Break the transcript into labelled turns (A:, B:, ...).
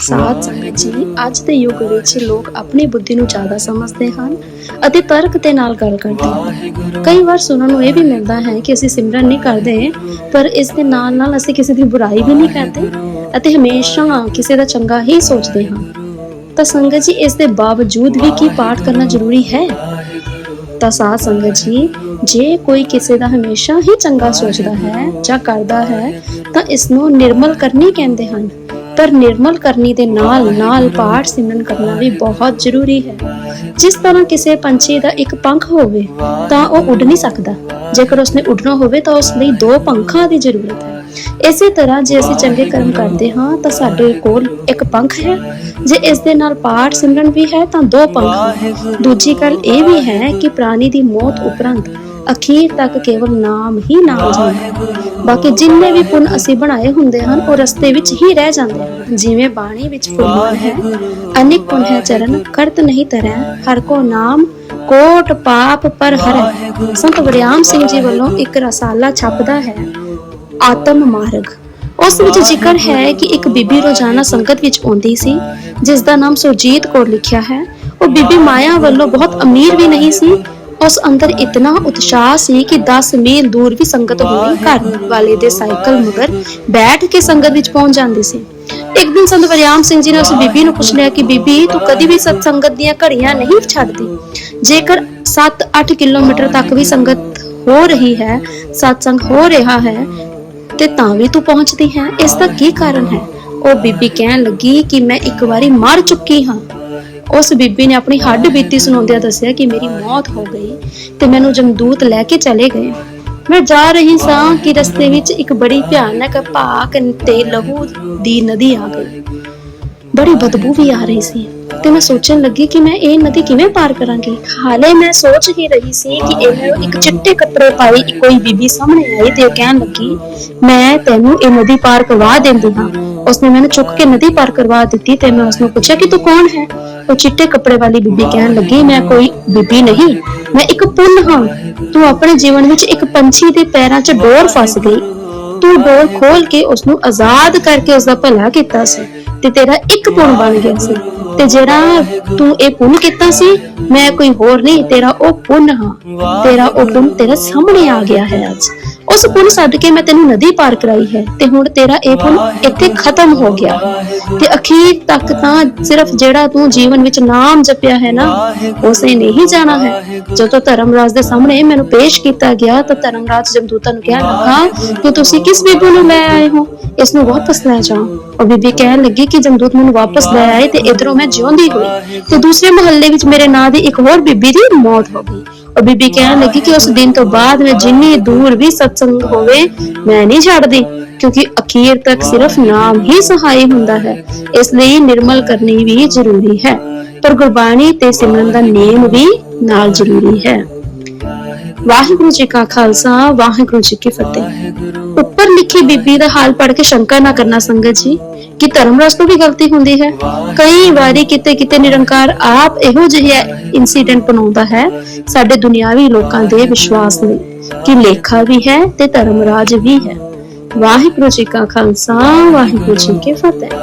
A: ਸਾਧ ਸੰਗਤ ਜੀ ਅੱਜ ਦੇ ਯੁੱਗ ਵਿੱਚ ਲੋਕ ਆਪਣੀ ਬੁੱਧੀ ਨੂੰ ਜ਼ਿਆਦਾ ਸਮਝਦੇ ਹਨ ਅਤੇ ਤਰਕ ਦੇ ਨਾਲ ਗੱਲ ਕਰਦੇ ਹਨ। ਕਈ ਵਾਰ ਸੁਣਨ ਨੂੰ ਇਹ ਵੀ ਮਿਲਦਾ ਹੈ ਕਿ ਅਸੀਂ ਸਿਮਰਨ ਨਹੀਂ ਕਰਦੇ ਪਰ ਇਸ ਦੇ ਨਾਲ ਨਾਲ ਅਸੀਂ ਕਿਸੇ ਦੀ ਬੁਰਾਈ ਵੀ ਨਹੀਂ ਕਰਦੇ ਅਤੇ ਹਮੇਸ਼ਾ ਕਿਸੇ ਦਾ ਚੰਗਾ ਹੀ ਸੋਚਦੇ ਹਾਂ। ਤਾਂ ਸੰਗਤ ਜੀ ਇਸ ਦੇ ਬਾਵਜੂਦ ਵੀ ਕੀ ਪਾਠ ਕਰਨਾ ਜ਼ਰੂਰੀ ਹੈ? ਤਾਂ ਸਾਧ ਸੰਗਤ ਜੀ ਜੇ ਕੋਈ ਕਿਸੇ ਦਾ ਹਮੇਸ਼ਾ ਹੀ ਚੰਗਾ ਸੋਚਦਾ ਹੈ ਜਾਂ ਕਰਦਾ ਹੈ ਤਾਂ ਇਸ ਨੂੰ ਨਿਰਮਲ ਕਰਨੀ ਕਹਿੰਦੇ ਹਨ। ਪਰ ਨਿਰਮਲ ਕਰਨੀ ਦੇ ਨਾਲ ਨਾਲ ਪਾਠ ਸਿਮਰਨ ਕਰਨਾ ਵੀ ਬਹੁਤ ਜ਼ਰੂਰੀ ਹੈ। ਜਿਸ ਤਰ੍ਹਾਂ ਕਿਸੇ ਪੰਛੀ ਦਾ ਇੱਕ ਪੰਖ ਹੋਵੇ ਤਾਂ ਉਹ ਉੱਡ ਨਹੀਂ ਸਕਦਾ। ਜੇਕਰ ਉਸਨੇ ਉੱਡਣਾ ਹੋਵੇ ਤਾਂ ਉਸ ਲਈ ਦੋ ਪੰਖਾਂ ਦੀ ਜ਼ਰੂਰਤ ਹੈ। ਇਸੇ ਤਰ੍ਹਾਂ ਜੇ ਅਸੀਂ ਚੰਗੇ ਕਰਮ ਕਰਦੇ ਹਾਂ ਤਾਂ ਸਾਡੇ ਕੋਲ ਇੱਕ ਪੰਖ ਹੈ। ਜੇ ਇਸ ਦੇ ਨਾਲ ਪਾਠ ਸਿਮਰਨ ਵੀ ਹੈ ਤਾਂ ਦੋ ਪੰਖ। ਦੂਜੀ ਗੱਲ ਇਹ ਵੀ ਹੈ ਕਿ ਪ੍ਰਾਣੀ ਦੀ ਮੌਤ ਉਪਰੰਤ ਅਖੀਰ ਤੱਕ ਕੇਵਲ ਨਾਮ ਹੀ ਨਾਮ ਜਾਂਦਾ ਬਾਕੀ ਜਿੰਨੇ ਵੀ ਪੁੰਨ ਅਸੀਂ ਬਣਾਏ ਹੁੰਦੇ ਹਨ, ਉਹ ਰਸਤੇ ਵਿੱਚ ਹੀ ਰਹਿ ਜਾਂਦੇ ਹਨ। ਜਿਵੇਂ ਬਾਣੀ ਵਿੱਚ ਫਰਮਾਨ ਹੈ, ਅਨੇਕ ਪੁੰਨ ਹੈ, ਚਰਨ ਕਰਤ ਨਹੀਂ ਤਰੈ ਹਰ ਕੋ ਨਾਮ ਕੋਟ ਪਾਪ ਪਰ ਹਰੈ। ਸੰਤ ਵਰਿਆਮ ਸਿੰਘ ਜੀ ਵੱਲੋਂ ਇੱਕ ਰਸਾਲਾ ਛਪਦਾ ਹੈ, ਆਤਮ ਮਾਰਗ। ਉਸ ਵਿੱਚ ਜ਼ਿਕਰ ਹੈ ਕਿ ਇੱਕ ਬੀਬੀ ਰੋਜ਼ਾਨਾ ਸੰਗਤ ਵਿੱਚ ਆਉਂਦੀ ਸੀ ਜਿਸ ਦਾ ਨਾਮ ਸੁਰਜੀਤ ਕੌਰ ਲਿਖਿਆ ਹੈ। ਉਹ ਬੀਬੀ ਮਾਇਆ ਵੱਲੋਂ ਬਹੁਤ ਅਮੀਰ ਵੀ ਨਹੀਂ ਸੀ ਉਸ ਅੰਦਰ ਇਤਨਾ ਉਤਸ਼ਾਹ ਸੀ ਕਿ 10 ਮੀਲ ਦੂਰ ਵੀ ਸੰਗਤ ਹੋਣੀ ਘਰ ਵਾਲੇ ਦੇ ਸਾਈਕਲ ਮਗਰ ਬੈਠ ਕੇ ਸੰਗਤ ਵਿੱਚ ਪਹੁੰਚ ਜਾਂਦੀ ਸੀ। ਇੱਕ ਦਿਨ ਸੰਤ ਵਰਿਆਮ ਸਿੰਘ ਜੀ ਨੇ ਉਸ ਬੀਬੀ ਨੂੰ ਪੁੱਛ ਲਿਆ ਕਿ ਬੀਬੀ ਤੂੰ ਕਦੀ ਵੀ ਸਤ ਸੰਗਤ ਦੀਆਂ ਘੜੀਆਂ ਨਹੀਂ ਛੱਡਦੀ? ਜੇਕਰ 7-8 ਕਿਲੋਮੀਟਰ ਤੱਕ ਵੀ ਸੰਗਤ ਹੋ ਰਹੀ ਹੈ ਸਤਸੰਗ ਹੋ ਰਿਹਾ ਹੈ ਤੇ ਤਾਂ ਵੀ ਤੂੰ ਪਹੁੰਚਦੀ ਹੈ। ਇਸ ਦਾ ਕੀ ਕਾਰਨ ਹੈ? ਉਹ ਬੀਬੀ ਕਹਿਣ ਲੱਗੀ ਕਿ ਮੈਂ ਇੱਕ ਵਾਰੀ ਮਰ ਚੁੱਕੀ ਹਾਂ। ਉਸ ਬੀਬੀ ਨੇ ਆਪਣੀ ਹੱਡ ਬੀਤੀ ਸੁਣਾਉਂਦਿਆਂ ਦੱਸਿਆ ਕਿ ਮੇਰੀ ਮੌਤ ਹੋ ਗਈ ਤੇ ਮੈਨੂੰ ਜਮਦੂਤ ਲੈ ਕੇ ਚਲੇ ਗਏ। ਮੈਂ ਜਾ ਰਹੀ ਸਾਂ ਕਿ ਰਸਤੇ ਵਿੱਚ ਇੱਕ ਬੜੀ ਭਿਆਨਕ ਭਾਕ ਤੇ ਲਹੂ ਦੀ ਨਦੀ ਆ ਗਈ। ਬੜੀ ਬਦਬੂ ਵੀ ਆ ਰਹੀ ਸੀ ਤੇ ਮੈਂ ਸੋਚਣ ਲੱਗੀ ਕਿ ਮੈਂ ਇਹ ਨਦੀ ਕਿਵੇਂ ਪਾਰ ਕਰਾਂਗੀ। ਹਾਲੇ ਮੈਂ ਸੋਚ ਹੀ ਰਹੀ ਸੀ ਕਿ ਇਹ ਇੱਕ ਚਿੱਟੇ ਕੱਪੜੇ ਪਾਈ ਕੋਈ ਬੀਬੀ ਸਾਹਮਣੇ ਆਈ ਤੇ ਉਹ ਕਹਿਣ ਲੱਗੀ ਮੈਂ ਤੈਨੂੰ ਇਹ ਨਦੀ ਪਾਰ ਕਰਵਾ ਦਿੰਦੀ ਹਾਂ। ਉਸਨੇ ਮੈਨੂੰ ਚੁੱਕ ਕੇ ਨਦੀ ਪਾਰ ਕਰਵਾ ਦਿੱਤੀ ਤੇ ਮੈਂ ਉਸਨੂੰ ਪੁੱਛਿਆ ਕਿ ਤੂੰ ਕੌਣ ਹੈ? ਉਹ ਚਿੱਟੇ ਕੱਪੜੇ ਵਾਲੀ ਬੀਬੀ ਕਹਿਣ ਲੱਗੀ, ਮੈਂ ਕੋਈ ਬੀਬੀ ਨਹੀਂ, ਮੈਂ ਇੱਕ ਪੁੰਨ ਹਾਂ। ਤੂੰ ਆਪਣੇ ਜੀਵਨ ਵਿੱਚ ਇੱਕ ਪੰਛੀ ਦੇ ਪੈਰਾਂ 'ਚ ਡੋਰ ਫਸ ਗਈ। ਤੂੰ ਡੋਰ ਖੋਲ ਕੇ ਉਸ ਨੂੰ ਆਜ਼ਾਦ ਕਰਕੇ ਉਸ ਦਾ ਭਲਾ ਕੀਤਾ ਸੀ ਤੇ ਤੇਰਾ ਇੱਕ ਪੁੰਨ ਬਣ ਗਿਆ ਸੀ। ਤੇ ਜਿਹੜਾ ਤੂੰ ਇਹ ਪੁੰਨ ਕੀਤਾ ਸੀ, ਮੈਂ ਕੋਈ ਹੋਰ ਨਹੀਂ, ਤੇਰਾ ਉਹ ਪੁੰਨ ਹਾਂ। ਤੇਰਾ ਉਹ ਪੁੰਨ ਤੇਰੇ ਸਾਹਮਣੇ ਆ ਗਿਆ ਹੈ ਅੱਜ। ਉਸ ਪੁੰਨ ਛੱਡ ਕੇ ਮੈਂ ਤੈਨੂੰ ਨਦੀ ਪਾਰ ਕਰਾਈ ਹੈ ਤੇ ਹੁਣ ਤੇਰਾ ਇਹ ਪੁੰਨ ਇੱਥੇ ਖਤਮ ਹੋ ਗਿਆ। ਤੇ ਅਖੀਰ ਤੱਕ ਤਾਂ ਸਿਰਫ ਜਿਹੜਾ ਤੂੰ ਜੀਵਨ ਵਿੱਚ ਨਾਮ ਜਪਿਆ ਹੈ ਨਾ, ਉਸੇ ਨੇ ਹੀ ਜਾਣਾ ਹੈ। ਜਦੋਂ ਧਰਮਰਾਜ ਦੇ ਸਾਹਮਣੇ ਮੈਨੂੰ ਪੇਸ਼ ਕੀਤਾ ਗਿਆ ਤਾਂ ਧਰਮਰਾਜ ਜਮਦੂਤਾਂ ਨੂੰ ਕਹਿਣ ਲੱਗਾ ਕਿ ਤੁਸੀਂ ਕਿਸ ਬੀਬੀ ਨੂੰ ਲੈ ਆਏ ਹੋ? ਇਸ ਨੂੰ ਵਾਪਸ ਲੈ ਜਾਓ ਉਹ ਬੀਬੀ ਕਹਿਣ ਲੱਗੀ ਕਿ ਜਮਦੂਤ ਮੈਨੂੰ ਵਾਪਸ ਲੈ ਆਏ ਤੇ ਇਧਰੋਂ ਮੈਂ ਜਿਉਂਦੀ ਹੋਈ। ਤੇ ਦੂਸਰੇ ਮੁਹੱਲੇ ਵਿੱਚ ਮੇਰੇ ਨਾਂ ਦੀ ਇੱਕ ਹੋਰ ਬੀਬੀ ਦੀ ਮੌਤ ਹੋ ਗਈ। ਉਹ ਬੀਬੀ ਕਹਿਣ ਲੱਗੀ ਕਿ ਉਸ ਦਿਨ ਤੋਂ ਬਾਅਦ ਮੈਂ ਜਿੰਨੀ ਦੂਰ ਵੀ ਸਤਸੰਗ ਹੋਵੇ, ਮੈਂ ਨਹੀਂ ਛੱਡਦੀ, ਕਿਉਂਕਿ ਅਖੀਰ ਤੱਕ ਸਿਰਫ ਨਾਮ ਹੀ ਸਹਾਈ ਹੁੰਦਾ ਹੈ। ਇਸ ਲਈ ਨਿਰਮਲ ਕਰਨੀ ਵੀ ਜ਼ਰੂਰੀ ਹੈ, ਪਰ ਗੁਰਬਾਣੀ ਤੇ ਸਿਮਰਨ ਦਾ ਨੇਮ ਵੀ ਨਾਲ ਜ਼ਰੂਰੀ ਹੈ। ਵਾਹਿਗੁਰੂ ਜੀ ਕਾ ਖਾਲਸਾ, ਵਾਹਿਗੁਰੂ ਜੀ ਕੀ ਫਤਿਹ। ਉੱਪਰ ਲਿਖੀ ਬੀਬੀ ਦਾ ਹਾਲ ਪੜ੍ਹ ਕੇ ਸ਼ੰਕਾ ਨਾ ਕਰਨਾ ਸੰਗਤ ਜੀ, ਕਿ ਧਰਮਰਾਜ ਤੋਂ ਵੀ ਗਲਤੀ ਹੁੰਦੀ ਹੈ। ਕਈ ਵਾਰੀ ਕਿਤੇ ਕਿਤੇ ਨਿਰੰਕਾਰ ਆਪ ਇਹੋ ਜਿਹੇ ਇਨਸੀਡੈਂਟ ਬਣਾਉਂਦਾ ਹੈ, ਸਾਡੇ ਦੁਨਿਆਵੀ ਲੋਕਾਂ ਦੇ ਵਿਸ਼ਵਾਸ ਲਈ, ਕਿ ਲੇਖਾ ਵੀ ਹੈ ਤੇ ਧਰਮ ਰਾਜ ਵੀ ਹੈ। ਵਾਹਿਗੁਰੂ ਜੀ ਕਾ ਖਾਲਸਾ, ਵਾਹਿਗੁਰੂ ਜੀ ਕੀ ਫਤਿਹ।